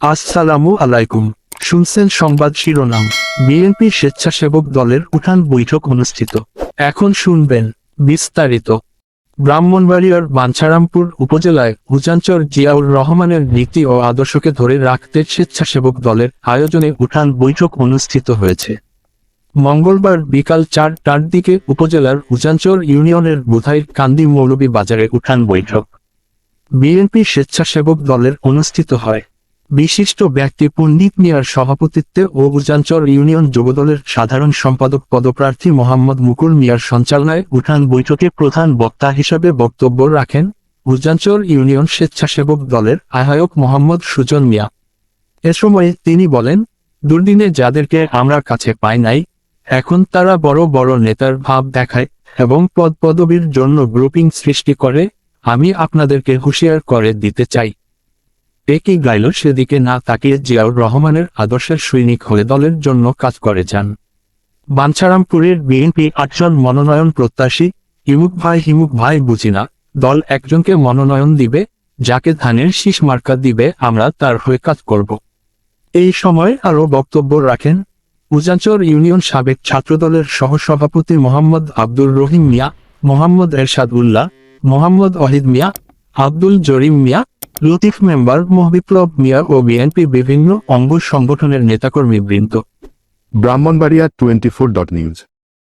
আসসালামু আলাইকুম। শুনছেন সংবাদ শিরোনাম। বিএনপি স্বেচ্ছাসেবক দলের উঠান বৈঠক অনুষ্ঠিত। এখন শুনবেন বিস্তারিত। ব্রাহ্মণবাড়িয়ার বাঞ্ছারামপুর উপজেলায় উজাঞ্চর জিয়াউর রহমানের নীতি ও আদর্শকে ধরে রাখতে স্বেচ্ছাসেবক দলের আয়োজনে উঠান বৈঠক অনুষ্ঠিত হয়েছে। মঙ্গলবার বিকাল চারটার দিকে উপজেলার উজাঞ্চর ইউনিয়নের বুধাইর কান্দি মৌলবী বাজারে উঠান বৈঠক। বিএনপি স্বেচ্ছাসেবক দলের অনুষ্ঠিত হয়। বিশিষ্ট ব্যক্তি পণ্ডিত মিয়ার সভাপতিত্বে ও উজাঞ্চর ইউনিয়ন যুবদলের সাধারণ সম্পাদক পদপ্রার্থী মোহাম্মদ মুকুল মিয়ার সঞ্চালনায় উঠান বৈঠকে প্রধান বক্তা হিসেবে বক্তব্য রাখেন উজাঞ্চর ইউনিয়ন স্বেচ্ছাসেবক দলের আহ্বায়ক মোহাম্মদ সুজন মিয়া। এ সময় তিনি বলেন, দুর্দিনে যাদেরকে আমরা কাছে পাই নাই, এখন তারা বড় বড় নেতার ভাব দেখায় এবং পদ পদবীর জন্য গ্রুপিং সৃষ্টি করে, আমি আপনাদেরকে হুঁশিয়ার করে দিতে চাই। একই গাইল সেদিকে না তাকিয়ে জিয়াউর রহমানের আদর্শের সৈনিক হয়ে দলের জন্য কাজ করে যান। বাঞ্ছারামপুরের বিএনপি আটজন মনোনয়ন প্রত্যাশী, হিমুক ভাই হিমুক ভাই বুঝি না, দল একজনকে মনোনয়ন দিবে, যাকে ধানের শীষ মার্কা দিবে, আমরা তার হয়ে কাজ করব। এই সময় আরও বক্তব্য রাখেন উজাঞ্চর ইউনিয়ন সাবেক ছাত্রদলের সহসভাপতি মোহাম্মদ আব্দুর রহিম মিয়া, মোহাম্মদ এরশাদ উল্লাহ মোহাম্মদ অহিদ মিয়া আব্দুল জরিম মিয়া, লতিফ মেম্বার, মহবিপ্লব মিয়া ও বিএনপি বিভিন্ন অঙ্গ সংগঠনের নেতাকর্মী বৃন্দ Brahmanbaria twenty four dot news.